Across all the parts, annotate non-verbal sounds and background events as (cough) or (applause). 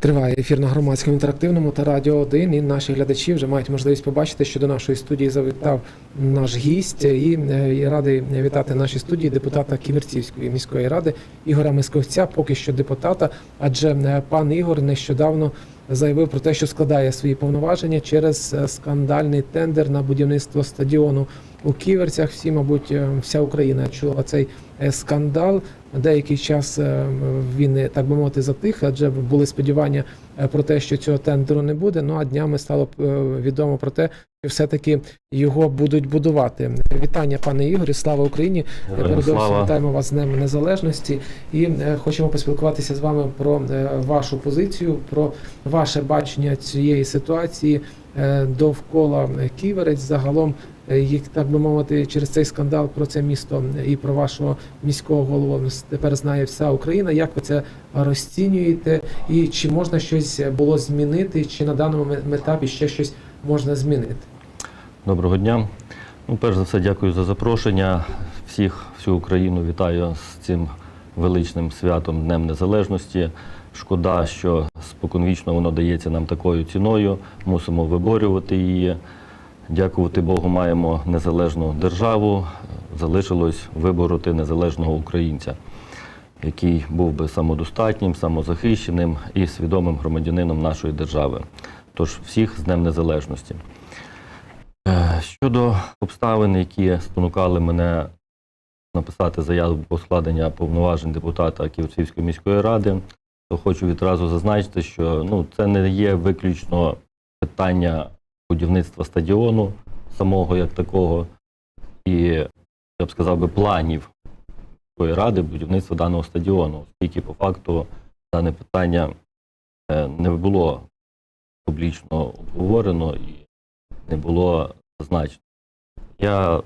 Триває ефір на громадському інтерактивному та радіо 1, і наші глядачі вже мають можливість побачити, що до нашої студії завітав наш гість. І е, я радий вітати в нашій студії депутата Ківерцівської міської ради Ігоря Мисковця, поки що депутата. Адже е, пан Ігор нещодавно заявив про те, що складає свої повноваження через е, скандальний тендер на будівництво стадіону у Ківерцях. Всі, мабуть, е, вся Україна чула цей е, скандал. Деякий час е, він так би мовити затих, адже були сподівання про те, що цього тендеру не буде. Ну а днями стало відомо про те, що все-таки його будуть будувати. Вітання, пане Ігорі, слава Україні! Передовсім вітаємо вас з Днем Незалежності і хочемо поспілкуватися з вами про вашу позицію, про ваше бачення цієї ситуації довкола е, Ківерець. Загалом, е, як так би мовити, через цей скандал про це місто і про вашого міського голову тепер знає вся Україна. Як ви це розцінюєте? І чи можна щось було змінити, чи на даному етапі ще щось можна змінити? Доброго дня. Ну, перш за все, дякую за запрошення. Всіх, всю Україну вітаю з цим величним святом Днем Незалежності. Шкода, що споконвічно воно дається нам такою ціною. Мусимо виборювати її. Дякувати Богу, маємо незалежну державу. Залишилось вибороти незалежного українця, який був би самодостатнім, самозахищеним і свідомим громадянином нашої держави. Тож всіх з Днем Незалежності. Е, Щодо обставин, які спонукали мене написати заяву про складення повноважень депутата Київської міської ради, то хочу відразу зазначити, що ну, це не є виключно питання будівництва стадіону самого як такого, і я б сказав би планів міської ради будівництва даного стадіону, оскільки по факту дане питання е, не було публічно обговорено і не було зазначено. Я в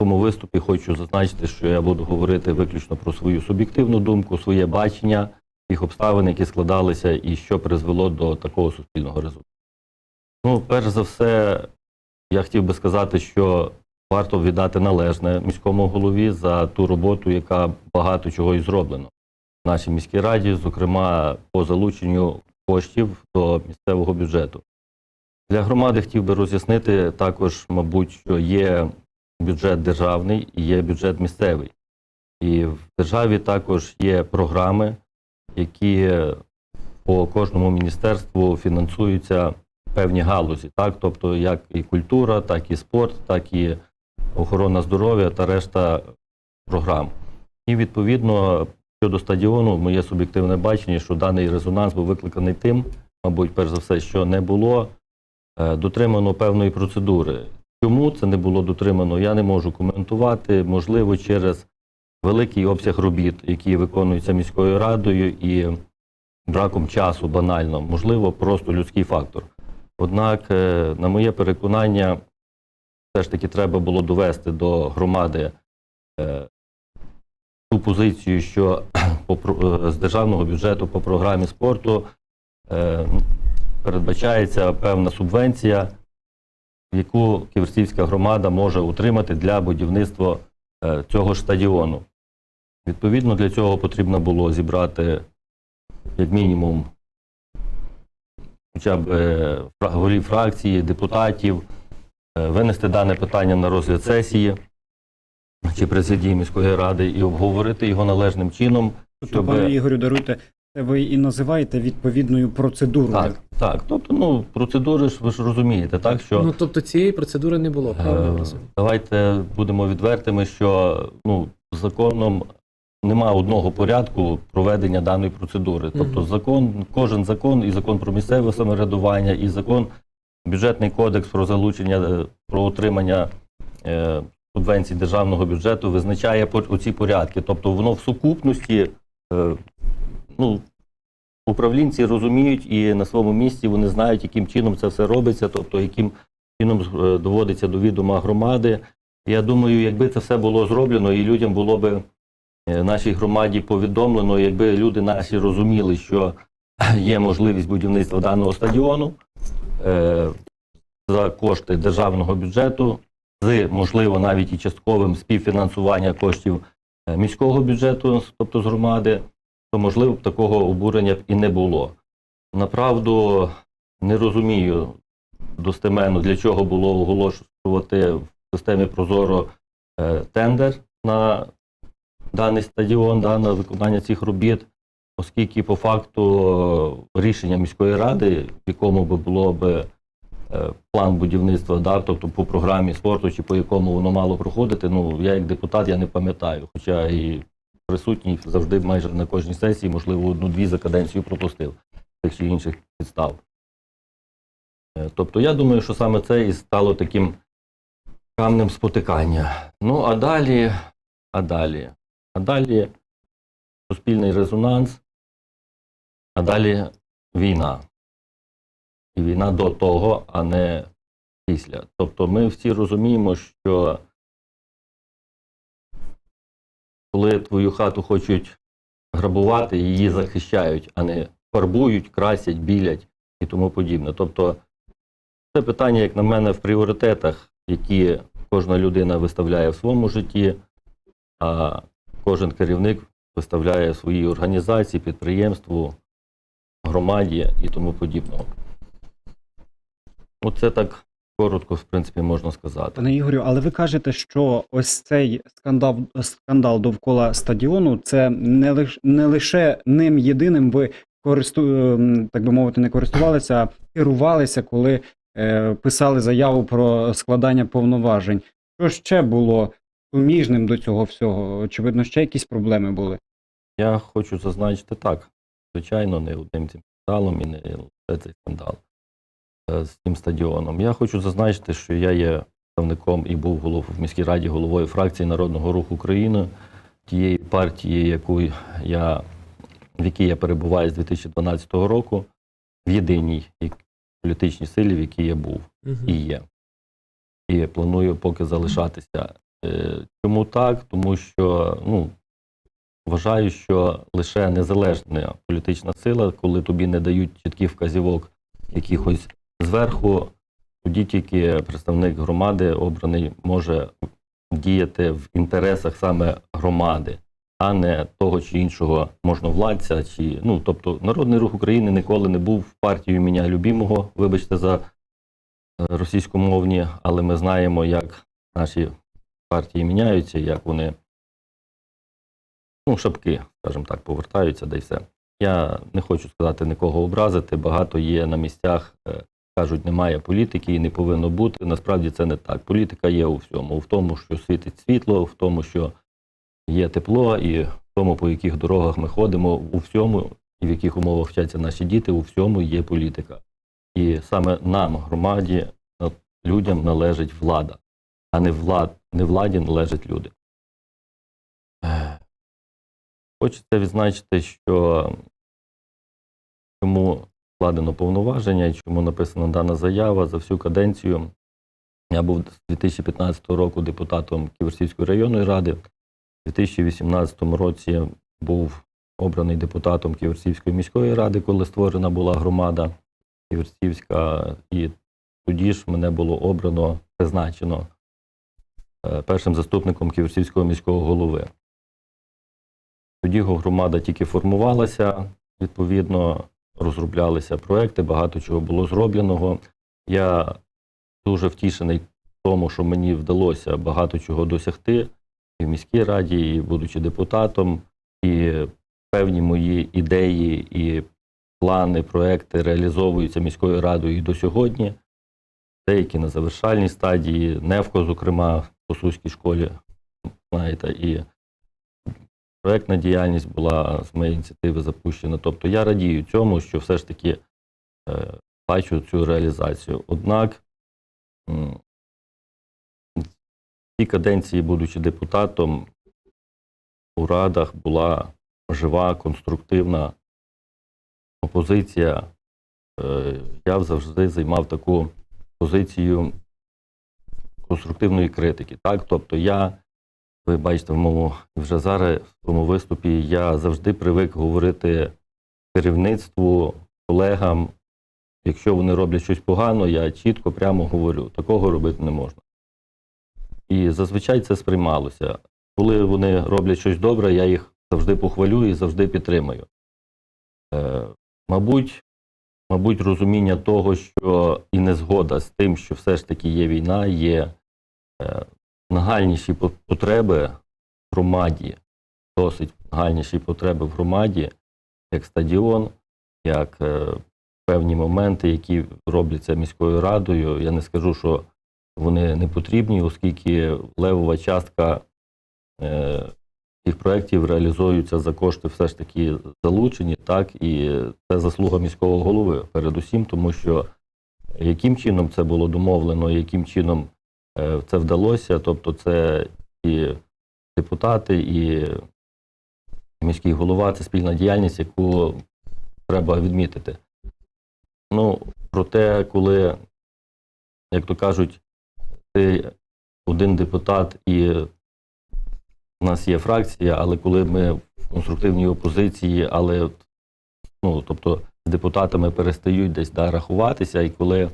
цьому виступі хочу зазначити, що я буду говорити виключно про свою суб'єктивну думку, своє бачення тих обставин, які складалися, і що призвело до такого суспільного результату. Ну, перш за все, я хотів би сказати, що варто віддати належне міському голові за ту роботу, яка багато чого і зроблено в нашій міській раді, зокрема по залученню коштів до місцевого бюджету. Для громади хотів би роз'яснити також, мабуть, що є бюджет державний і є бюджет місцевий. І в державі також є програми, які по кожному міністерству фінансуються певні галузі, так? тобто як і культура, так і спорт, так і охорона здоров'я та решта програм. І відповідно щодо стадіону, моє суб'єктивне бачення, що даний резонанс був викликаний тим, мабуть, перш за все, що не було е, дотримано певної процедури. Чому це не було дотримано, я не можу коментувати. Можливо, через великий обсяг робіт, які виконуються міською радою, і браком часу банально, можливо, просто людський фактор. Однак, е, на моє переконання, все ж таки треба було довести до громади е, ту позицію, що (clears throat) е, з державного бюджету по програмі спорту передбачається певна субвенція, яку Ківерцівська громада може отримати для будівництва цього ж стадіону. Відповідно, для цього потрібно було зібрати як мінімум хоча б е, голів фракції, депутатів, е, винести дане питання на розгляд сесії чи президії міської ради і обговорити його належним чином. Тобто, щоб- пане Ігорю, даруйте, ви і називаєте відповідною процедурою. Так, так. Тобто, ну, процедури ж ви ж розумієте, так що Ну тобто цієї процедури не було, правильно Е. Давайте будемо відвертими, що ну, законом нема одного порядку проведення даної процедури. Тобто закон, кожен закон, і закон про місцеве самоврядування, і закон, бюджетний кодекс про залучення, е, про отримання е, субвенцій державного бюджету визначає оці порядки. Тобто воно в сукупності, е, ну, управлінці розуміють і на своєму місці вони знають, яким чином це все робиться, тобто яким чином е, доводиться до відома громади. Я думаю, якби це все було зроблено, і людям було би е, нашій громаді повідомлено, якби люди наші розуміли, що (clears throat) є можливість будівництва даного стадіону е, за кошти державного бюджету, з можливо навіть і частковим співфінансування коштів е, міського бюджету, тобто з громади, то можливо б такого обурення б і не було. направду не розумію достеменно, для чого було оголошувати в системі Прозоро е, тендер на даний стадіон, да, на виконання цих робіт, оскільки по факту е, рішення міської ради, в якому би було би е, план будівництва, да, тобто по програмі спорту чи по якому воно мало проходити, ну я як депутат я не пам'ятаю, хоча і присутній завжди майже на кожній сесії, можливо, одну-дві за каденцію пропустив тих чи інших підстав. Е, Тобто я думаю, що саме це і стало таким камнем спотикання. Ну, а далі, а далі, а далі суспільний резонанс, а далі війна. І війна до того, а не після. Тобто ми всі розуміємо, що коли твою хату хочуть грабувати, її захищають, а не фарбують, красять, білять і тому подібне. Тобто це питання, як на мене, в пріоритетах, які кожна людина виставляє в своєму житті, а кожен керівник виставляє своїй організації, підприємству, громаді і тому подібного. Оце так коротко, в принципі, можна сказати. Пане Ігорю, але ви кажете, що ось цей скандал, скандал довкола стадіону це не лише не лише ним єдиним ви користу, ем, так би мовити, не користувалися, а керувалися, коли е, писали заяву про складання повноважень. Що ще було суміжним до цього всього? Очевидно, ще якісь проблеми були. Я хочу зазначити так. Звичайно, не одним цим скандалом і не лише цей скандал з цим стадіоном. Я хочу зазначити, що я є представником і був голов в міській раді головою фракції Народного руху України, тієї партії, яку я, в якій я перебуваю з 2012 року, в єдиній політичній силі, в якій я був і є. І планую поки залишатися. Е, Чому так? Тому що ну, вважаю, що лише незалежна політична сила, коли тобі не дають чітких вказівок якихось зверху, тоді тільки представник громади обраний може діяти в інтересах саме громади, а не того чи іншого можновладця. Чи, ну, тобто, Народний рух України ніколи не був партією мене любимого, вибачте за е, російськомовні, але ми знаємо, як наші партії міняються, як вони ну, шапки, скажімо так, повертаються, да й все. Я не хочу сказати нікого образити. Багато є на місцях, е, кажуть, немає політики і не повинно бути. Насправді це не так. Політика є у всьому, в тому, що світить світло, в тому, що є тепло, і в тому, по яких дорогах ми ходимо, у всьому, і в яких умовах вчаться наші діти, у всьому є політика. І саме нам, громаді, людям належить влада, а не влад, не владі належать люди. Хочеться відзначити, що чому складено повноваження і чому написана дана заява за всю каденцію. Я був з 2015 року депутатом Ківерсівської районної ради. У 2018 році був обраний депутатом Ківерсівської міської ради, коли створена була громада Ківерсівська. І тоді ж мене було обрано, призначено е, першим заступником Ківерсівського міського голови. Тоді громада тільки формувалася, відповідно, розроблялися проекти, багато чого було зробленого. Я дуже втішений тому, що мені вдалося багато чого досягти і в міській раді, і будучи депутатом, і певні мої ідеї і плани, проекти реалізовуються міською радою і до сьогодні. Деякі на завершальній стадії, Невко, зокрема, в Посуській школі, знаєте, і проектна діяльність була з моєї ініціативи запущена. Тобто я радію цьому, що все ж таки е, бачу цю реалізацію. Однак в цій каденції, будучи депутатом, у радах була жива, конструктивна опозиція. Е, Я завжди займав таку позицію конструктивної критики. Так? Тобто я ви бачите в моєму вже зараз в своєму виступі я завжди привик говорити керівництву, колегам. Якщо вони роблять щось погано, я чітко прямо говорю, такого робити не можна. І зазвичай це сприймалося. Коли вони роблять щось добре, я їх завжди похвалю і завжди підтримую. Е, мабуть, мабуть, розуміння того, що і незгода з тим, що все ж таки є війна, є е, нагальніші по- потреби в громаді, досить нагальніші потреби в громаді, як стадіон, як е, певні моменти, які робляться міською радою. Я не скажу, що вони не потрібні, оскільки левова частка е, цих проєктів реалізуються за кошти все ж таки залучені, так, і це заслуга міського голови передусім, тому що яким чином це було домовлено, яким чином це вдалося, тобто це і депутати, і міський голова, це спільна діяльність, яку треба відмітити. Ну, проте, коли, як то кажуть, ти один депутат і у нас є фракція, але коли ми в конструктивній опозиції, але ну, тобто з депутатами перестають десь да, рахуватися, і коли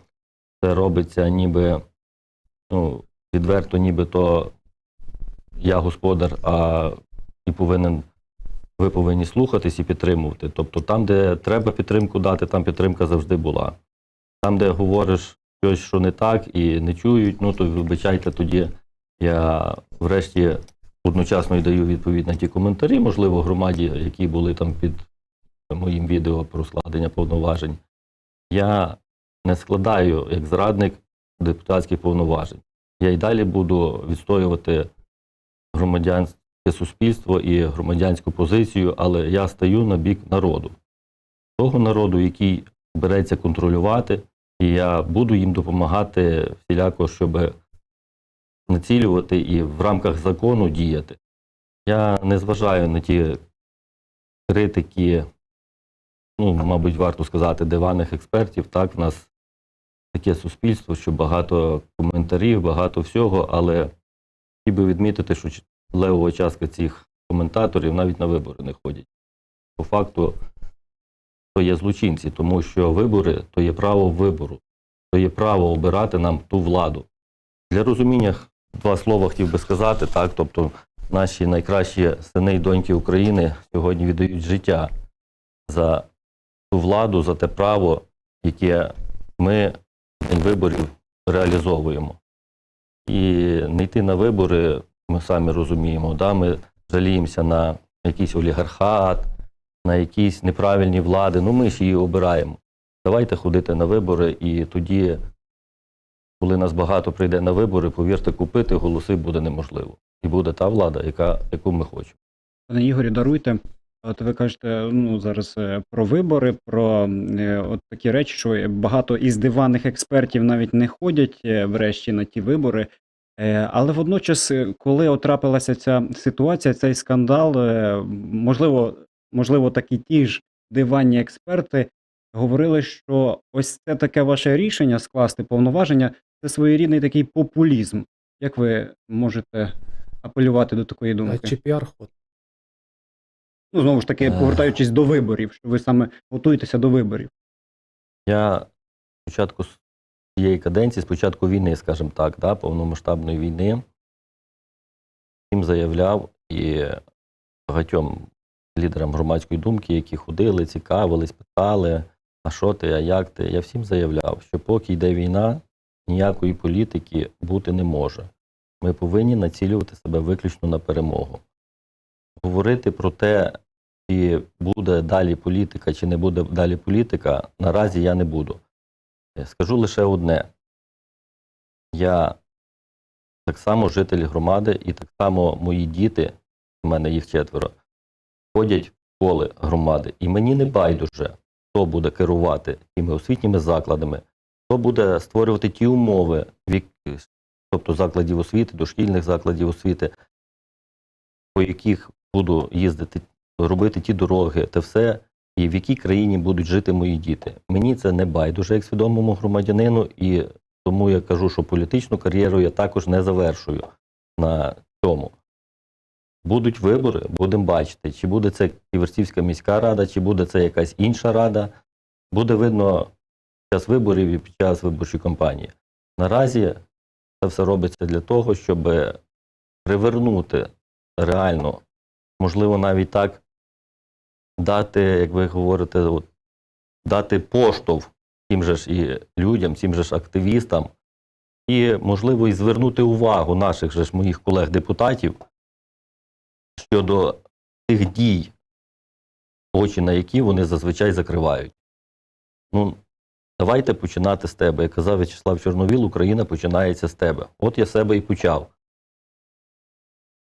це робиться ніби ну, відверто, ніби то я господар, а і повинен, ви повинні слухатись і підтримувати. Тобто там, де треба підтримку дати, там підтримка завжди була. Там, де говориш щось, що не так, і не чують, ну то вибачайте, тоді я врешті одночасно і даю відповідь на ті коментарі, можливо, громаді, які були там під моїм відео про складення повноважень. Я не складаю як зрадник депутатських повноважень. Я й далі буду відстоювати громадянське суспільство і громадянську позицію, але я стаю на бік народу. Того народу, який береться контролювати, і я буду їм допомагати всіляко, щоб націлювати і в рамках закону діяти. Я не зважаю на ті критики, ну, мабуть, варто сказати, диванних експертів. Так, в нас таке суспільство, що багато коментарів, багато всього, але хотів би відмітити, що левова частка цих коментаторів навіть на вибори не ходять. По факту, то є злочинці, тому що вибори то є право вибору, то є право обирати нам ту владу. Для розуміння два слова хотів би сказати, так, тобто наші найкращі сини і доньки України сьогодні віддають життя за ту владу, за те право, яке ми день виборів реалізовуємо. І не йти на вибори, ми самі розуміємо, да, ми жаліємося на якийсь олігархат, на якісь неправильні влади. Ну ми ж її обираємо. Давайте ходити на вибори, і тоді, коли нас багато прийде на вибори, повірте, купити голоси буде неможливо. І буде та влада, яка, яку ми хочемо. Пане Ігорі, даруйте. От ви кажете, ну зараз е, про вибори, про е, от такі речі, що багато із диванних експертів навіть не ходять е, врешті на ті вибори. Е, Але водночас, е, коли от трапилася ця ситуація, цей скандал, е, можливо, можливо, такі ті ж диванні експерти говорили, що ось це таке ваше рішення скласти повноваження, це своєрідний такий популізм. Як ви можете апелювати до такої думки? Чи піар-ход? Ну, знову ж таки, повертаючись до виборів, що ви саме готуєтеся до виборів. Я спочатку цієї каденції, спочатку війни, скажімо так, да, повномасштабної війни, всім заявляв і багатьом лідерам громадської думки, які ходили, цікавились, питали, а що ти, а як ти, я всім заявляв, що поки йде війна, ніякої політики бути не може. Ми повинні націлювати себе виключно на перемогу. Говорити про те, чи буде далі політика, чи не буде далі політика, наразі я не буду. Е, Скажу лише одне. Я так само житель громади, і так само мої діти, у мене їх четверо, ходять в школи громади. І мені не байдуже, хто буде керувати тими освітніми закладами, хто буде створювати ті умови, тобто закладів освіти, дошкільних закладів освіти, по яких буду їздити, робити ті дороги, те все, і в якій країні будуть жити мої діти. Мені це не байдуже як свідомому громадянину, і тому я кажу, що політичну кар'єру я також не завершую на цьому. Будуть вибори, будемо бачити, чи буде це Ківерцівська міська рада, чи буде це якась інша рада. Буде видно під час виборів і під час виборчої кампанії. Наразі це все робиться для того, щоб привернути реально, можливо, навіть так дати, як ви говорите, от, дати поштовх тим же ж і людям, тим же ж активістам, і, можливо, і звернути увагу наших же ж моїх колег-депутатів щодо тих дій, очі на які вони зазвичай закривають. Ну, давайте починати з тебе. Як казав В'ячеслав Чорновіл, Україна починається з тебе. От я себе і почав.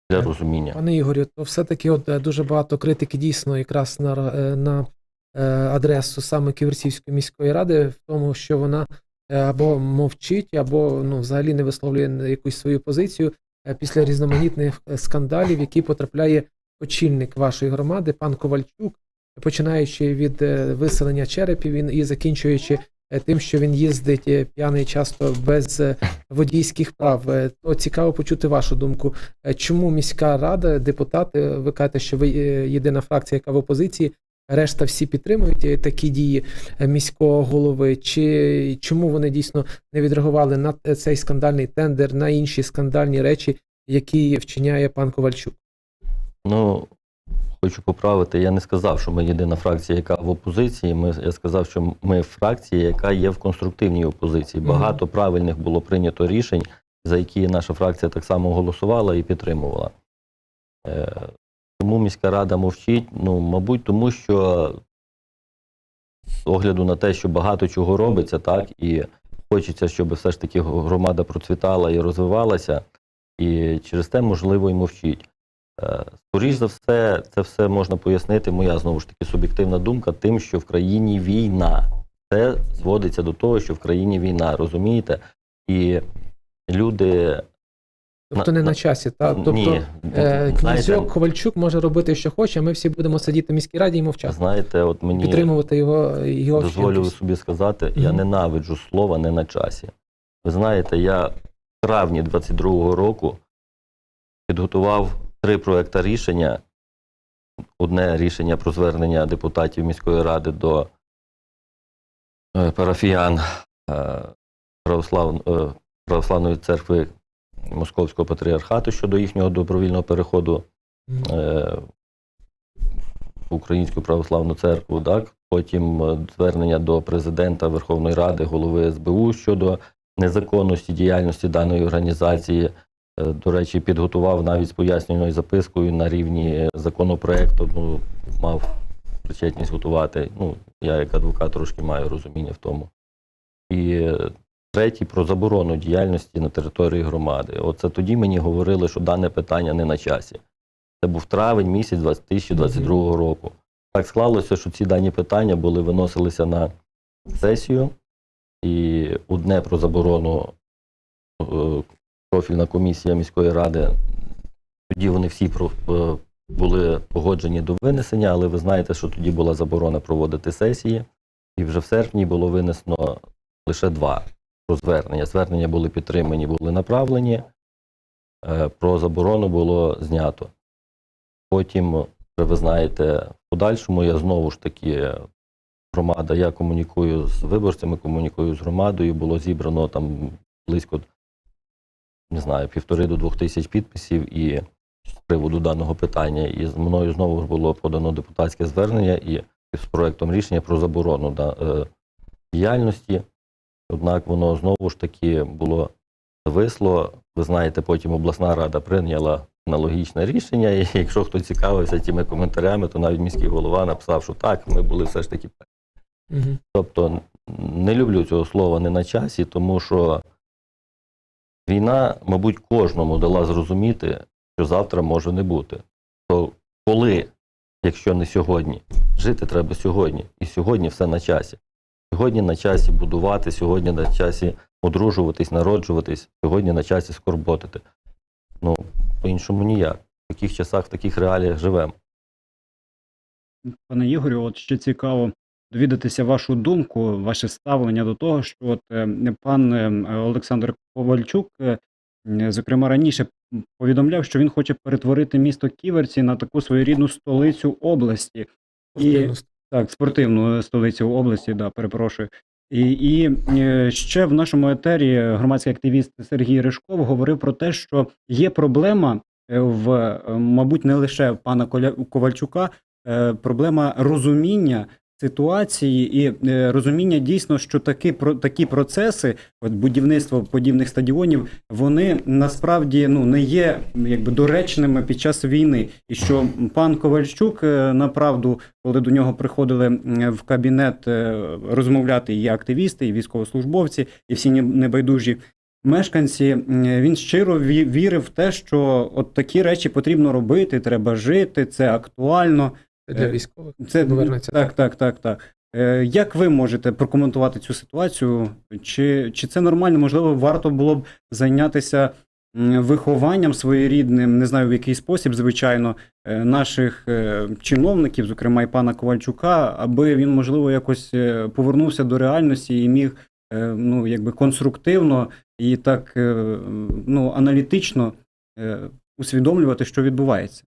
Для розуміння. Пане Ігорю, то все-таки от е, дуже багато критики дійсно якраз на, е, на е, адресу саме Ківерцівської міської ради, в тому, що вона або мовчить, або ну, взагалі не висловлює якусь свою позицію після різноманітних скандалів, які потрапляє очільник вашої громади, пан Ковальчук, починаючи від виселення черепів і закінчуючи тим, що він їздить е, п'яний часто без е, водійських прав. Е, То цікаво почути вашу думку. Е, Чому міська рада, депутати, ви кажете, що ви е, єдина фракція, яка в опозиції, решта всі підтримують е, такі дії е, міського голови? Чи чому вони дійсно не відреагували на е, цей скандальний тендер, на інші скандальні речі, які вчиняє пан Ковальчук? Ну, хочу поправити, я не сказав, що ми єдина фракція, яка в опозиції. Ми, я сказав, що ми фракція, яка є в конструктивній опозиції. Багато правильних було прийнято рішень, за які наша фракція так само голосувала і підтримувала. Е, тому міська рада мовчить, ну, мабуть, тому що з огляду на те, що багато чого робиться, так, і хочеться, щоб все ж таки громада процвітала і розвивалася, і через те, можливо, і мовчить. Е, Скоріш за все, це все можна пояснити, моя знову ж таки суб'єктивна думка, тим, що в країні війна. Це зводиться до того, що в країні війна, розумієте? І люди. Тобто не на часі, та тобто Ні, е, князьок Ковальчук може робити, що хоче, а ми всі будемо сидіти в міській раді і мовчати, знаєте, от мені підтримувати його його дозволю собі сказати, я ненавиджу слова не на часі. Ви знаєте, я в травні 22-го року підготував три проекти рішення. Одне рішення про звернення депутатів міської ради до е, парафіян е, православ, е, Православної церкви Московського патріархату щодо їхнього добровільного переходу в Українську православну церкву, так? потім звернення до президента Верховної Ради, голови СБУ щодо незаконності діяльності даної організації. Е, До речі, підготував навіть з пояснювальною запискою на рівні законопроекту, ну, мав причетність готувати. Ну, я як адвокат трошки маю розуміння в тому. І е, третій про заборону діяльності на території громади. Оце тоді мені говорили, що дане питання не на часі. Це був травень місяць 2022 року. Так склалося, що ці дані питання були виносилися на сесію, і одне про заборону е, профільна комісія міської ради. Тоді вони всі е, були погоджені до винесення, але ви знаєте, що тоді була заборона проводити сесії, і вже в серпні було винесено лише два про звернення. Звернення були підтримані, були направлені. Е, Про заборону було знято. Потім, вже ви знаєте, подальшому я знову ж таки громада, я комунікую з виборцями, комунікую з громадою. Було зібрано там близько, не знаю, півтори до двох тисяч підписів і з приводу даного питання. І з мною знову ж було подано депутатське звернення і з проектом рішення про заборону да, е, діяльності. Однак воно знову ж таки було зависло. Ви знаєте, потім обласна рада прийняла аналогічне рішення. І якщо хто цікавився тими коментарями, то навіть міський голова написав, що так, ми були все ж таки. Мгм. Тобто не люблю цього слова не на часі, тому що війна, мабуть, кожному дала зрозуміти, що завтра може не бути. То коли, якщо не сьогодні, жити треба сьогодні. І сьогодні все на часі. Сьогодні на часі будувати, сьогодні на часі одружуватись, народжуватись, сьогодні на часі скорботити. Ну, по-іншому ніяк. В таких часах, в таких реаліях живемо. Пане Ігорю, от ще цікаво довідатися вашу думку, ваше ставлення до того, що от е, пан е, Олександр Ковальчук, е, зокрема, раніше повідомляв, що він хоче перетворити місто Ківерці на таку своєрідну столицю області. І так, спортивну столицю області, да, перепрошую. І, і ще в нашому етері громадський активіст Сергій Ришков говорив про те, що є проблема в, мабуть, не лише пана Ковальчука, проблема розуміння ситуації і е, розуміння дійсно, що такі, про, такі процеси, от будівництво подібних стадіонів, вони насправді ну, не є якби доречними під час війни. І що пан Ковальчук, е, направду, коли до нього приходили в кабінет е, розмовляти і активісти, і військовослужбовці, і всі не- небайдужі мешканці, він щиро ві- вірив в те, що от такі речі потрібно робити, треба жити, це актуально. Для Е, військових. Це Повернеться. так, так, так, так. Е, Як ви можете прокоментувати цю ситуацію? Чи, чи це нормально? Можливо, варто було б зайнятися вихованням своєрідним, не знаю в який спосіб, звичайно, е, наших чиновників, зокрема і пана Ковальчука, аби він, можливо, якось повернувся до реальності і міг ну, якби конструктивно і так ну, аналітично усвідомлювати, що відбувається.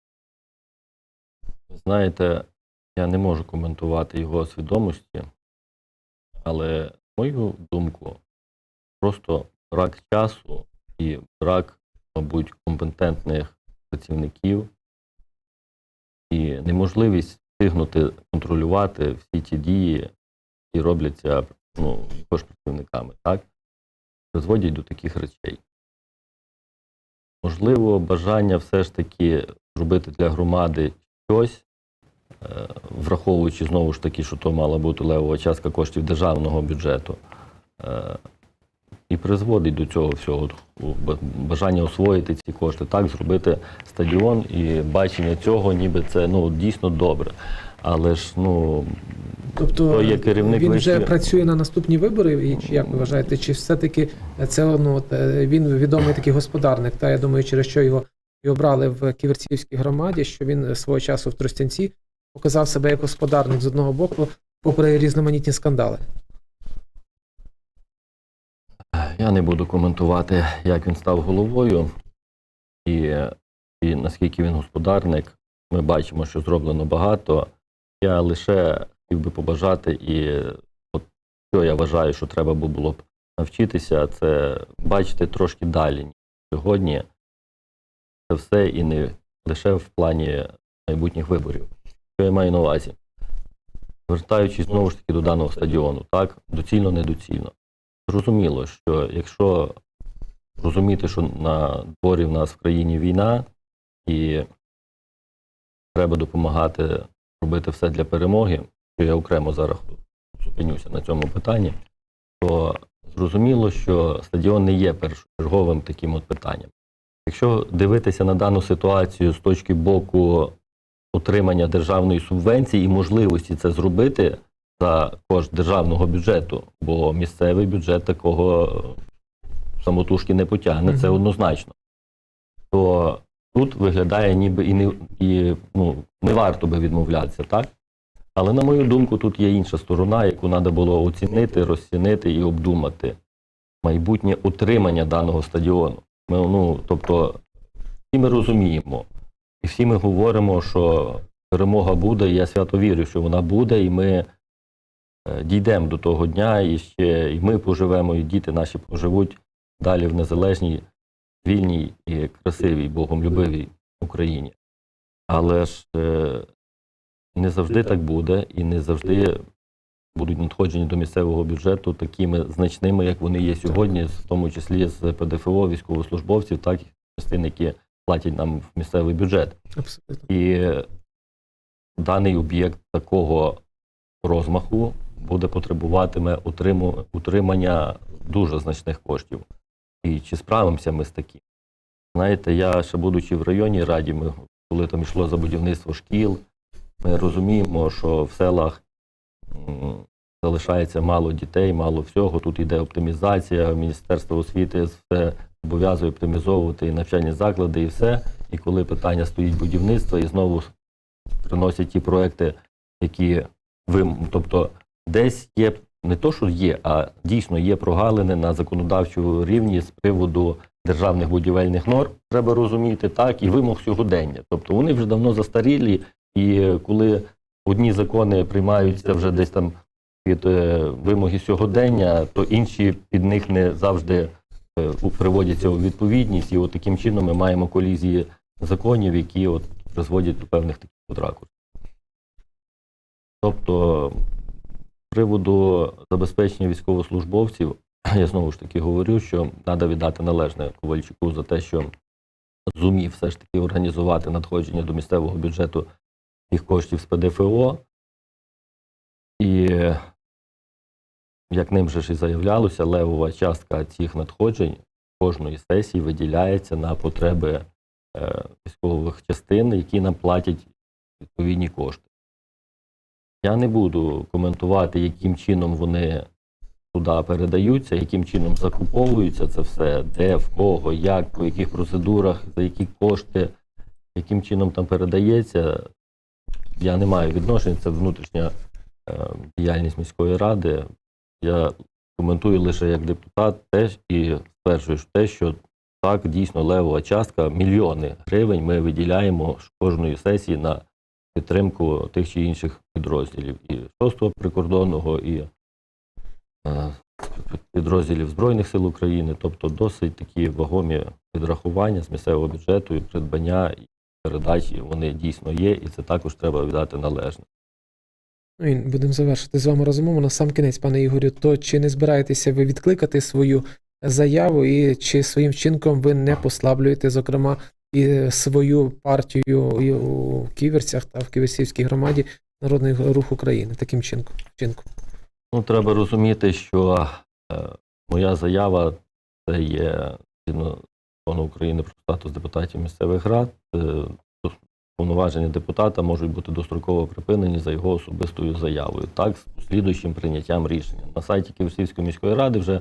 Знаєте, я не можу коментувати його свідомості, але, мою думку, просто брак часу і брак, мабуть, компетентних працівників і неможливість встигнути контролювати всі ті дії, які робляться ну, його ж працівниками, так, призводять до таких речей. Можливо, бажання все ж таки зробити для громади щось, враховуючи знову ж таки, що то мала бути левова частка коштів державного бюджету, е, і призводить до цього всього бажання освоїти ці кошти, так, зробити стадіон і бачення цього, ніби це ну, дійсно добре. Але ж ну, Тобто то є керівник він вже працює на наступні вибори, і чи як ви вважаєте, чи все-таки це ну, е, він відомий такий господарник, та я думаю, через що його і обрали в Ківерцівській громаді, що він свого часу в Тростянці показав себе як господарник з одного боку, попри різноманітні скандали. Я не буду коментувати, як він став головою, і, і наскільки він господарник. Ми бачимо, що зроблено багато. Я лише хотів би побажати, і от що я вважаю, що треба було б навчитися, це бачити трошки далі. Сьогодні це все і не лише в плані майбутніх виборів. Що я маю на увазі? Вертаючись знову ж таки до даного стадіону, так, доцільно, недоцільно. Зрозуміло, що якщо розуміти, що на дворі в нас в країні війна, і треба допомагати робити все для перемоги, що я окремо зараз зупинюся на цьому питанні, то зрозуміло, що стадіон не є першочерговим таким от питанням. Якщо дивитися на дану ситуацію з точки боку отримання державної субвенції і можливості це зробити, за кошт державного бюджету, бо місцевий бюджет такого е, самотужки не потягне, це однозначно. То тут виглядає ніби і не і, ну, не варто би відмовлятися, так? Але на мою думку, тут є інша сторона, яку треба було оцінити, розцінити і обдумати майбутнє утримання даного стадіону. Ми, ну, тобто, всі ми розуміємо, і всі ми говоримо, що перемога буде, і я свято вірю, що вона буде, і ми е, дійдемо до того дня, і ще і ми поживемо, і діти наші поживуть далі в незалежній, вільній і красивій, богомлюбивій Україні. Але ж е, не завжди так буде, і не завжди будуть надходження до місцевого бюджету такими значними, як вони є сьогодні, в тому числі з ПДФО, військовослужбовців, так і частин, які платять нам в місцевий бюджет. Абсолютно. І даний об'єкт такого розмаху буде потребуватиме утриму- утримання дуже значних коштів. І чи справимося ми з таким? Знаєте, я ще будучи в районній раді, ми, коли там йшло за будівництво шкіл, ми розуміємо, що в селах залишається мало дітей, мало всього. Тут йде оптимізація, Міністерство освіти все зобов'язує оптимізовувати і навчальні заклади, і все. І коли питання стоїть будівництва, і знову приносять ті проекти, які ви, тобто десь є не то, що є, а дійсно є прогалини на законодавчому рівні з приводу державних будівельних норм. Треба розуміти так, і вимог сьогодення. Тобто вони вже давно застарілі, і коли одні закони приймаються вже десь там під е, вимоги сьогодення, то інші під них не завжди е, приводяться у відповідність. І от таким чином ми маємо колізії законів, які от призводять до певних таких ракурсів. Тобто приводу забезпечення військовослужбовців, (clears throat) я знову ж таки говорю, що треба віддати належне Ковальчуку за те, що зумів все ж таки організувати надходження до місцевого бюджету їх коштів з ПДФО. І як ним же ж і заявлялося, левова частка цих надходжень кожної сесії виділяється на потреби е, військових частин, які нам платять відповідні кошти. Я не буду коментувати, яким чином вони туди передаються, яким чином закуповується це все, де, в кого, як, по яких процедурах, за які кошти, яким чином там передається. Я не маю відношення, це внутрішня е, діяльність міської ради. Я коментую лише як депутат теж і стверджую те, що так, дійсно левова частка, мільйони гривень ми виділяємо кожної сесії на підтримку тих чи інших підрозділів і 6-го прикордонного, і е, підрозділів Збройних сил України, тобто досить такі вагомі відрахування з місцевого бюджету і придбання і передачі вони дійсно є, і це також треба віддати належне. Ну і будемо завершити з вами розмову. На сам кінець, пане Ігорю, то чи не збираєтеся ви відкликати свою заяву, і чи своїм вчинком ви не послаблюєте, зокрема, і свою партію і у Ківерцях та в Ківерсівській громаді Народний рух України таким чинком? Ну, треба розуміти, що е, моя заява це є згідно закону України про статус депутатів місцевих рад. Е, повноваження депутата можуть бути достроково припинені за його особистою заявою, так, з послідуючим прийняттям рішення. На сайті Київської міської ради вже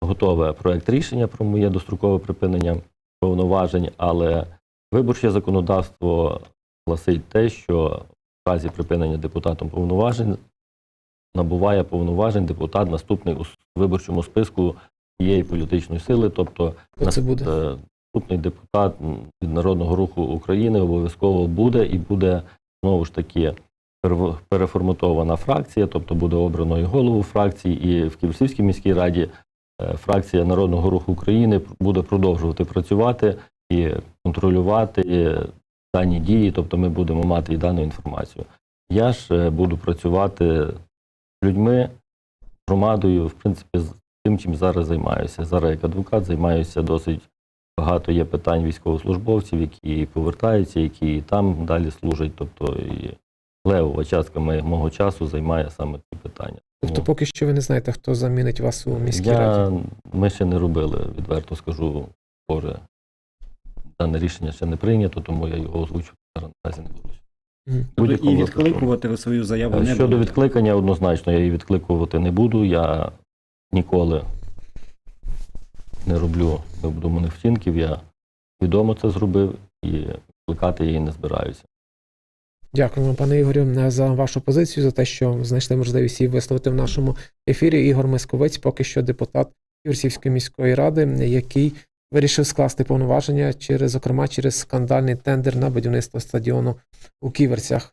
готове проект рішення про моє дострокове припинення повноважень, але виборче законодавство гласить те, що в разі припинення депутатом повноважень набуває повноважень депутат наступний у виборчому списку тієї політичної сили, тобто це буде? Наступний депутат від Народного руху України обов'язково буде і буде знову ж таки переформатована фракція, тобто буде обрано і голову фракції, і в Київській міській раді е, фракція Народного руху України буде продовжувати працювати і контролювати дані дії, тобто ми будемо мати і дану інформацію. Я ж е, буду працювати з людьми, громадою, в принципі, з тим, чим зараз займаюся. Зараз як адвокат займаюся досить багато є питань військовослужбовців, які повертаються, які і там далі служать. Тобто і левова частка мого часу займає саме ці питання. Тобто, поки що ви не знаєте, хто замінить вас у міській раді. ми ще не робили, відверто скажу, Боже, дане рішення ще не прийнято, тому я його зараз наразі не буду. Тобто і відкликувати ви свою заяву не Щодо будете? відкликання, однозначно, я її відкликувати не буду. Я ніколи не роблю необдуманих вчинків. Я свідомо це зробив і відкликати її не збираюся. Дякуємо, пане Ігорю, за вашу позицію, за те, що знайшли можливість її висловити в нашому ефірі. Ігор Мисковець, поки що депутат Ківерсівської міської ради, який вирішив скласти повноваження через, зокрема, через скандальний тендер на будівництво стадіону у Ківерцях.